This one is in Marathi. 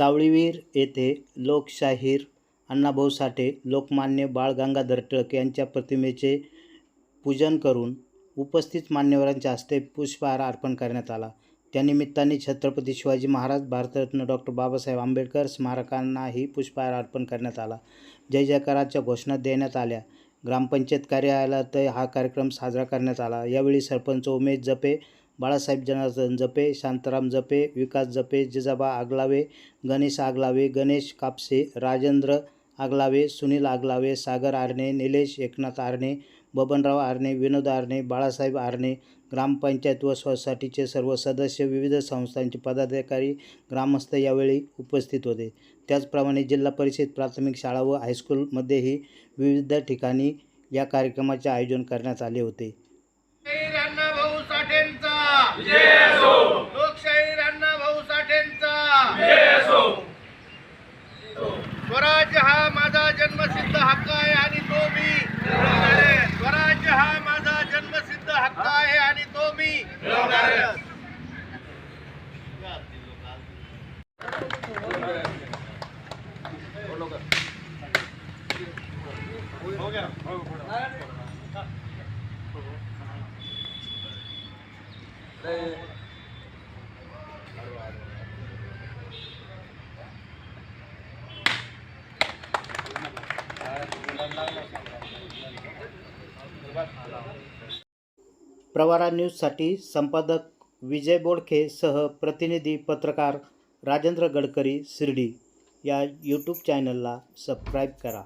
सावळीवीर येथे लोकशाहीर अण्णाभाऊ साठे लोकमान्य बाळ गंगाधर टिळक यांच्या प्रतिमेचे पूजन करून उपस्थित मान्यवरांच्या हस्ते पुष्पहार अर्पण करण्यात आला. त्यानिमित्ताने छत्रपती शिवाजी महाराज भारतरत्न डॉक्टर बाबासाहेब आंबेडकर स्मारकांनाही पुष्पहार अर्पण करण्यात आला. जय जयकाराच्या घोषणा देण्यात आल्या. ग्रामपंचायत कार्यालयात हा कार्यक्रम साजरा करण्यात आला. यावेळी सरपंच उमेश जपे बाळासाहेब जनार्दन जपे शांताराम जपे विकास जपे जिजाबा आगलावे गणेश आगलावे गणेश कापसे राजेंद्र आगलावे सुनील आगलावे सागर आरणे निलेश एकनाथ आरणे बबनराव आरणे विनोद आरणे बाळासाहेब आरणे ग्रामपंचायत व सोसायटीचे सर्व सदस्य विविध संस्थांचे पदाधिकारी ग्रामस्थ यावेळी उपस्थित होते. त्याचप्रमाणे जिल्हा परिषद प्राथमिक शाळा व हायस्कूलमध्येही विविध ठिकाणी या कार्यक्रमाचे आयोजन करण्यात आले होते. साठेंचा लोकशाहीर अण्णाभाऊ साठेंचा. स्वराज्य हा माझा जन्मसिद्ध हक्क आहे आणि तो मी. स्वराज्य हा माझा जन्मसिद्ध हक्क आहे आणि तो मी. प्रवारा न्यूजसाठी संपादक विजय बोडखे सह प्रतिनिधी पत्रकार राजेंद्र गडकरी शिर्डी. या यूट्यूब चॅनलला सबस्क्राईब करा.